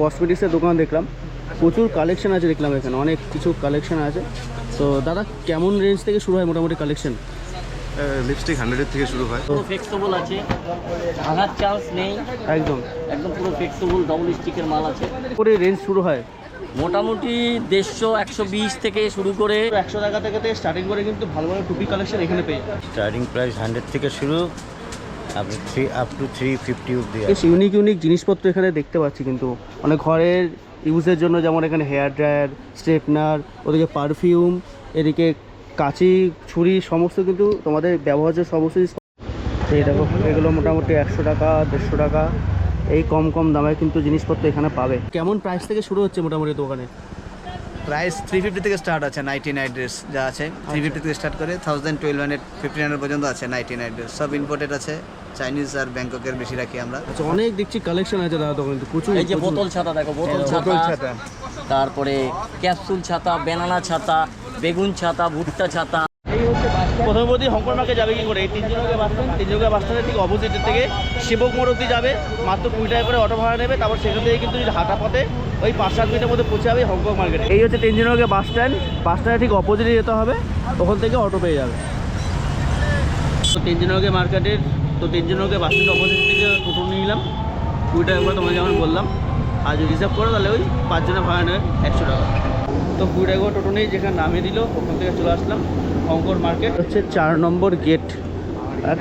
কসমেটিক্সের দোকান দেখলাম। প্রচুর কালেকশন আছে দেখলাম এখানে অনেক কিছু কালেকশন আছে। তো দাদা কেমন রেঞ্জ থেকে শুরু হয় মোটামুটি কালেকশন লিপস্টিক হান্ড্রেডের থেকে শুরু হয়। পুরো ফ্লেক্সিবল আছে ভাঙার চান্স নেই। একদম। একদম পুরো ফ্লেক্সিবল ডবল স্টিকের মাল আছে। করে রেঞ্জ শুরু হয়? মোটামুটি দেড়শো একশো বিশ থেকে শুরু করে একশো টাকা থেকে স্টার্টিং করে কিন্তু ভালো ভালো টুপি কালেকশন এখানে পেয়ে স্টার্টিং প্রাইস হান্ড্রেড থেকে শুরু আপনি three up to three fifty unique unique জিনিসপত্র এখানে দেখতে পাচ্ছি কিন্তু। মানে ঘরের ইউজের জন্য যেমন এখানে হেয়ার ড্রায়ার স্ট্রেটনার ওদিকে পারফিউম এদিকে কাঁচি, ছুরি, সমস্ত কিন্তু তোমাদের ব্যবহার্য সমস্ত এই দেখো, এগুলো মোটামুটি একশো টাকা, দেড়শো টাকা। এই কম কম দামে কিন্তু জিনিসপত্র এখানে পাবে। কেমন প্রাইস থেকে শুরু হচ্ছে মোটামুটি দোকানে? প্রাইস থ্রি ফিফটি থেকে স্টার্ট আছে নাইনটি নাইট ড্রেস যা আছে থ্রি ফিফটি থেকে স্টার্ট করে thousand twelve hundred fifteen hundred পর্যন্ত আছে নাইনটি নাইট ড্রেস সব ইম্পোর্টেড আছে চাইনিজ আর ব্যাংককের বেশি রাখি আমরা। আচ্ছা অনেক দেখছি কালেকশন আছে দাদা দোকানে কিন্তু প্রচুর এই যে বোতল ছাতা দেখো বোতল ছাতা ছাতা। তারপরে ক্যাপসুল ছাতা বেনানা ছাতা বেগুন ছাতা ভুট্টা ছাতা প্রথমে হংকং মার্কে যাবে কি করে? এই তিনজনকে বাস স্ট্যান্ড তিনজনকে বাস স্ট্যান্ডের ঠিক অপোজিটের থেকে শিবক মোড় যাবে। মাত্র কুড়ি টাকা করে অটো ভাড়া নেবে। তারপর সেখান থেকে কিন্তু হাঁটা পথে ওই পাঁচ সাত মিনিটের মধ্যে পৌঁছে যাবে হংকং মার্কেটে এই হচ্ছে তিনজনকে বাস স্ট্যান্ড বাস স্ট্যান্ডের ঠিক অপোজিটে যেতে হবে। ওখান থেকে অটো পেয়ে যাবে। তো তিনজনকে মার্কেটের তো তিনজনকে বাস স্ট্যান্ড অপোজিট থেকে টোটো নিলাম। কুড়ি টাকা করে তোমাকে যেমন বললাম। আর যদি রিজার্ভ করো তাহলে ওই পাঁচজনের ভাড়া নেবে একশো টাকা। তো কুড়ি টাকা টোটো নিয়ে যেখানে নামিয়ে দিল, ওখান থেকে চলে আসলাম। অঙ্কর মার্কেট। হচ্ছে চার নম্বর গেট।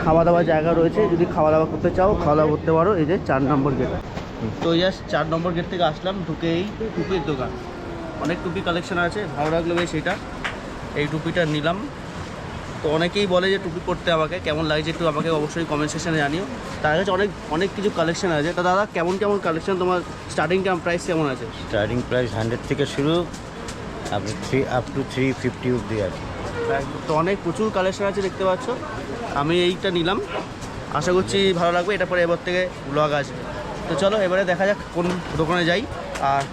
খাওয়া দাওয়ার জায়গা রয়েছে যদি খাওয়া দাওয়া করতে চাও খাওয়া দাওয়া করতে পারো এই যে চার নম্বর গেট। তো জাস্ট চার নম্বর গেট থেকে আসলাম ঢুকেই টুপির দোকান। অনেক টুপি কালেকশন আছে ভালো লাগল বেশ এটা। এই টুপিটা নিলাম। তো অনেকেই বলে যে টুপি পরতে আমাকে কেমন লাগছে একটু আমাকে অবশ্যই কমেন্ট সেকশনে জানিও। তার কাছে অনেক অনেক কিছু কালেকশন আছে। তো দাদা কেমন কেমন কালেকশন তোমার স্টার্টিং কেমন প্রাইস কেমন আছে? স্টার্টিং প্রাইস হান্ড্রেড থেকে শুরু আপনি three up to three fifty অব্দি আছে। তো অনেক প্রচুর কালেকশন আছে, দেখতে পাচ্ছ। আমি এইটা নিলাম। আশা করছি ভালো লাগবে। এটা পরে এবার থেকে ব্লগ আসবে। তো চলো, এবারে দেখা যাক কোন দোকানে যাই। আর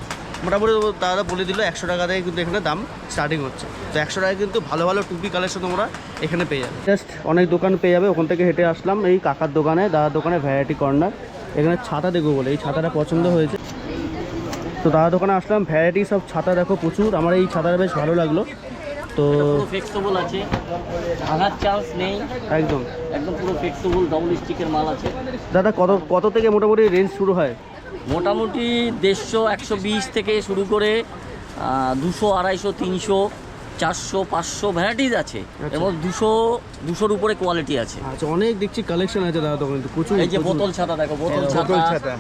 মোটামুটি দাদা বলে দিল, একশো টাকা থেকে কিন্তু এখানে দাম স্টার্টিং হচ্ছে। তো একশো টাকায় কিন্তু ভালো ভালো টুপি কালেকশন তোমরা এখানে পেয়ে যাবে। জাস্ট অনেক দোকান পেয়ে যাবে। ওখান থেকে হেঁটে আসলাম এই কাকার দোকানে, দাদার দোকানে ভ্যারাইটি কর্নার এখানে ছাতা দেখব বলে, এই ছাতাটা পছন্দ হয়েছে। তো দাদা দোকানে আসলাম। ভ্যারাইটি সব ছাতা দেখো প্রচুর। আমার এই ছাতাটা বেশ ভালো লাগল। তো ফ্লেক্সিবল আছে। ভাঙার চান্স নেই। একদম। একদম পুরো ফ্লেক্সিবল ডবল স্টিকের মাল আছে। দাদা কত কত থেকে মোটামুটি রেঞ্জ শুরু হয়? মোটামুটি দেড়শো একশো বিশ থেকে শুরু করে দুশো আড়াইশো তিনশো চারশো পাঁচশো ভ্যারাইটিস আছে। এবং দুশো দুশোর উপরে কোয়ালিটি আছে। আচ্ছা অনেক দেখছি কালেকশন আছে দাদা কিন্তু প্রচুর এই যে বোতল ছাতা দেখো বোতল বোতল ছাতা ছাতা।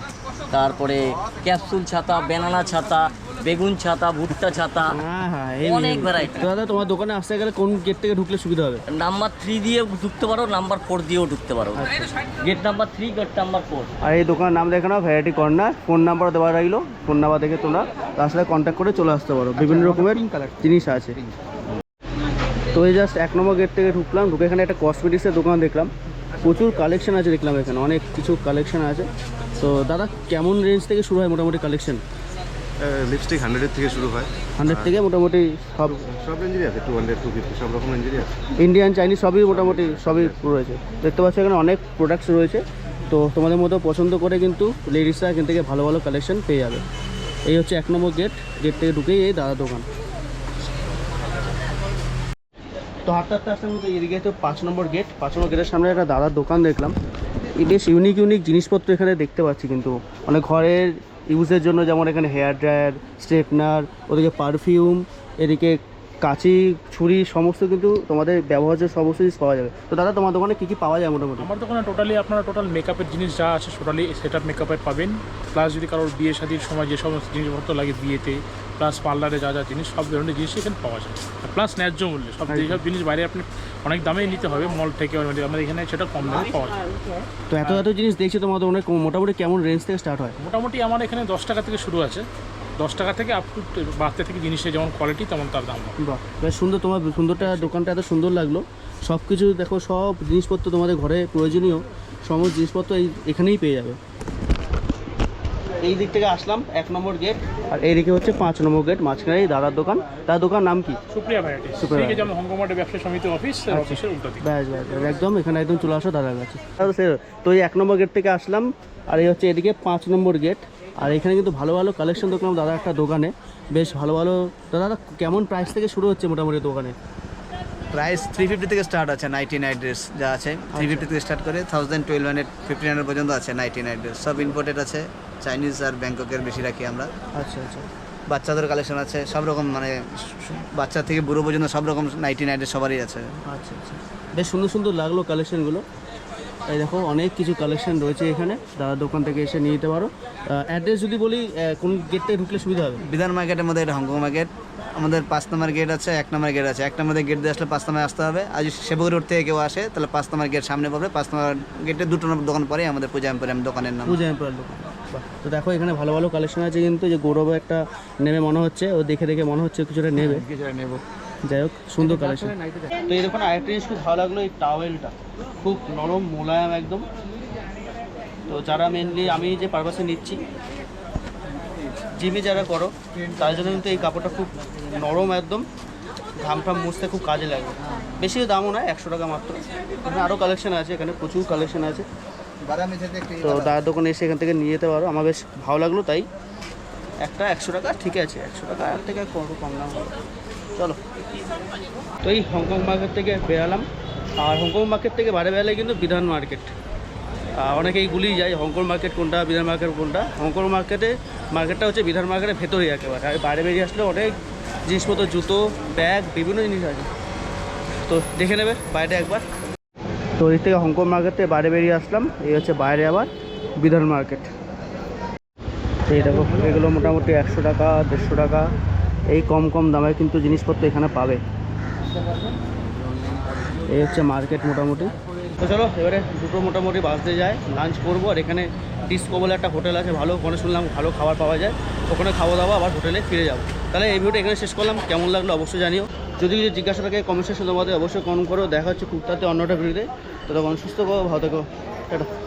তারপরে ক্যাপসুল ছাতা ব্যানানা ছাতা বেগুন ছাতা ভুট্টা ছাতা হ্যাঁ হ্যাঁ অনেক। তো দাদা তোমার দোকানে আসতে গেলে কোন গেট থেকে ঢুকলে সুবিধা হবে? নাম্বার থ্রি দিয়ে ঢুকতে পারো নাম্বার ফোর দিয়েও ঢুকতে পারো। Gate number three gate number four আর এই দোকানের নাম দেখে নাও ভ্যারাইটি কর্নার ফোন নাম্বার দেওয়া রইল ফোন নাম্বার দেখে তোমরা তার সাথে কন্ট্যাক্ট করে চলে আসতে পারো। বিভিন্ন রকমের জিনিস আছে। তো এই জাস্ট এক নম্বর গেট থেকে ঢুকলাম ঢুকে এখানে একটা কসমেটিক্সের দোকান দেখলাম। প্রচুর কালেকশন আছে দেখলাম এখানে অনেক কিছু কালেকশন আছে। তো দাদা কেমন রেঞ্জ থেকে শুরু হয় মোটামুটি কালেকশন লিপস্টিক হান্ড্রেডের থেকে শুরু হয়। হান্ড্রেড থেকে মোটামুটি সব সব রেঞ্জেরই আছে টু হান্ড্রেড টু ফিফটি সব রকম রেঞ্জেরই আছে। ইন্ডিয়ান চাইনিজ সবই মোটামুটি সবই রয়েছে। দেখতে পাচ্ছ এখানে অনেক প্রোডাক্টস রয়েছে। তো তোমাদের মতো পছন্দ করে কিন্তু লেডিসরা এখান থেকে ভালো ভালো কালেকশন পেয়ে যাবে। এই হচ্ছে এক নম্বর গেট গেট থেকে ঢুকেই এই দাদা দোকান। তো হাঁটতে হাঁটতে আসতে মতো এদিকে তো পাঁচ নম্বর গেট পাঁচ নম্বর গেটের সামনে একটা দাদার দোকান দেখলাম। বেশ ইউনিক ইউনিক জিনিসপত্র এখানে দেখতে পাচ্ছি কিন্তু। মানে ঘরের ইউজের জন্য যেমন এখানে হেয়ার ড্রায়ার স্ট্রেটনার ওদিকে পারফিউম এদিকে কাঁচি ছুরি সমস্ত কিন্তু তোমাদের ব্যবহার্য সমস্ত জিনিস পাওয়া যাবে। তো দাদা তোমার দোকানে কী কী পাওয়া যায় মোটামুটি? আমার দোকানে টোটালি আপনারা টোটাল মেকআপের জিনিস যা আছে টোটালি সেট আপ মেকআপের পাবেন। প্লাস যদি কারোর বিয়ে শাদির সময় যে সমস্ত জিনিসপত্র লাগে বিয়েতে প্লাস পার্লারে যা যা জিনিস সব ধরনের জিনিস এখানে পাওয়া যায়। প্লাস ন্যায্য মূল্যে সব যেসব জিনিস বাইরে আপনি অনেক দামেই নিতে হবে মল থেকে আমাদের এখানে সেটা কম দামে পাওয়া যায়। তো এত এত জিনিস দেখছি তোমার দোকানে কো- মোটামুটি কেমন রেঞ্জ থেকে স্টার্ট হয়? মোটামুটি আমার এখানে দশ টাকা থেকে শুরু আছে। দশ টাকা থেকে আপ টু বাড়তে থেকে জিনিসের যেমন কোয়ালিটি তেমন তার দাম বাহ বেশ সুন্দর তোমার সুন্দরটা দোকানটা এত সুন্দর লাগল। সব কিছু দেখো সব জিনিসপত্র তোমাদের ঘরে প্রয়োজনীয়। সমস্ত জিনিসপত্র এই এখানেই পেয়ে যাবে। এই দিক থেকে আসলাম এক নম্বর গেট আর এইদিকে হচ্ছে পাঁচ নম্বর গেট মাঝখানে এই দাদার দোকান। তার দোকান নাম কি? সুপ্রিয়া ভ্যারাইটি সুপ্রিয়া হংকমার্টের ব্যবসা সমিতি অফিস অফিসের উল্টো দিকে। ব্যাস ব্যাস একদম এখানে একদম চলে আসো দাদার কাছে। তাহলে সে- তো এই এক নম্বর গেট থেকে আসলাম আর এই হচ্ছে এদিকে পাঁচ নম্বর গেট আর এখানে কিন্তু ভালো ভালো কালেকশন দেখলাম দাদা একটা দোকানে। বেশ ভালো ভালো দাদা দাদা কেমন প্রাইস থেকে শুরু হচ্ছে মোটামুটি দোকানে? প্রাইস থ্রি ফিফটি থেকে স্টার্ট আছে নাইটি নাইট ড্রেস যা আছে। থ্রি ফিফটি থেকে স্টার্ট করে thousand twelve hundred fifteen hundred পর্যন্ত আছে নাইটি নাইট ড্রেস সব ইম্পোর্টেড আছে। চাইনিজ আর ব্যাংককের বেশি রাখি আমরা। আচ্ছা আচ্ছা। বাচ্চাদের কালেকশন আছে সব রকম মানে বাচ্চা থেকে বুড়ো পর্যন্ত সব রকম নাইটি নাইটের সবারই আছে। আচ্ছা আচ্ছা। বেশ সুন্দর সুন্দর লাগল কালেকশনগুলো এই দেখো অনেক কিছু কালেকশন রয়েছে এখানে। দাদার দোকান থেকে এসে নিয়ে নিতে পারো। অ্যাড্রেস যদি বলি কোন গেট থেকে ঢুকলে সুবিধা হবে? বিধান মার্কেটের মধ্যে এটা হংকং মার্কেট আমাদের পাঁচ নম্বর গেট আছে এক নম্বর গেট আছে। এক নম্বর গেট দিয়ে আসলে পাঁচ নম্বরে আসতে হবে। আর যদি সেবক রোড থেকে কেউ আসে তাহলে পাঁচ নম্বর গেট সামনে পাবে পাঁচ নম্বর গেটে দুটো নম্বর দোকান পরে আমাদের পূজা এম্পোরিয়াম দোকানের নাম। পূজা এম্পায়ার দোকান। তো দেখো এখানে ভালো ভালো কালেকশন আছে কিন্তু যে গৌরব একটা নেবে মনে হচ্ছে ও দেখে দেখে মনে হচ্ছে কিছুটা নেবে। যাই হোক সুন্দর কালেকশন তো এই দেখুন আরেকটা জিনিস খুব ভালো লাগল এই টাওয়েলটা খুব নরম মোলায়েম একদম। তো যারা মেনলি আমি যে পারপাসে নিচ্ছি জিমে যারা করো তাদের জন্য কিন্তু এই কাপড়টা খুব নরম একদম। ঘাম টাম মুছতে খুব কাজে লাগে। বেশি দামও নয় একশো টাকা মাত্র। এখানে আরও কালেকশন আছে এখানে প্রচুর কালেকশন আছে। তো দাদার দোকানে এসে এখান থেকে নিয়ে যেতে পারো। আমার বেশ ভালো লাগল তাই। একটা একশো টাকা ঠিক আছে একশো টাকা আর থেকে কত কম দাম চলো। তো এই হংকং মার্কেট থেকে বেরালাম। আর হংকং মার্কেট থেকে বাইরে বেরালে কিন্তু বিধান মার্কেট অনেকেই গুলিয়ে যায় হংকং মার্কেট কোনটা বিধান মার্কেট কোনটা। হংকং মার্কেটে মার্কেটটা হচ্ছে বিধান মার্কেটের ভেতরেই একেবারে। আর বাইরে বেরিয়ে আসলে অনেক জিনিসপত্র জুতো ব্যাগ বিভিন্ন জিনিস আছে। তো দেখে নেবে বাইরে একবার। তো এর থেকে হংকং মার্কেট বাইরে বেরিয়ে আসলাম। এই হচ্ছে বাইরে আবার বিধান মার্কেট। এই দেখো, এগুলো মোটামুটি একশো টাকা, দেড়শো টাকা। এই কম কম দামে কিন্তু জিনিসপত্র এখানে পাবে। এই হচ্ছে মার্কেট মোটামুটি। তো চলো, এবারে দুটো মোটামুটি বাস দিয়ে যায়। লাঞ্চ করব আর এখানে ডিসকো বলে একটা হোটেল আছে, ভালো ওখানে শুনলাম, ভালো খাবার পাওয়া যায়। ওখানে খাওয়া দাওয়া আবার হোটেলে ফিরে যাব। তাহলে এই ভিডিওটা এখানে শেষ করলাম। কেমন লাগল অবশ্যই জানিও। যদি কিছু জিজ্ঞাসা থাকে কমেন্ট সেকশন তোমাদের অবশ্যই কমেন্ট করো। দেখা হচ্ছে খুব তাতে অন্যটা ভিডিওতে তো। তখন সুস্থ করো ভালো থাকো। টাটা।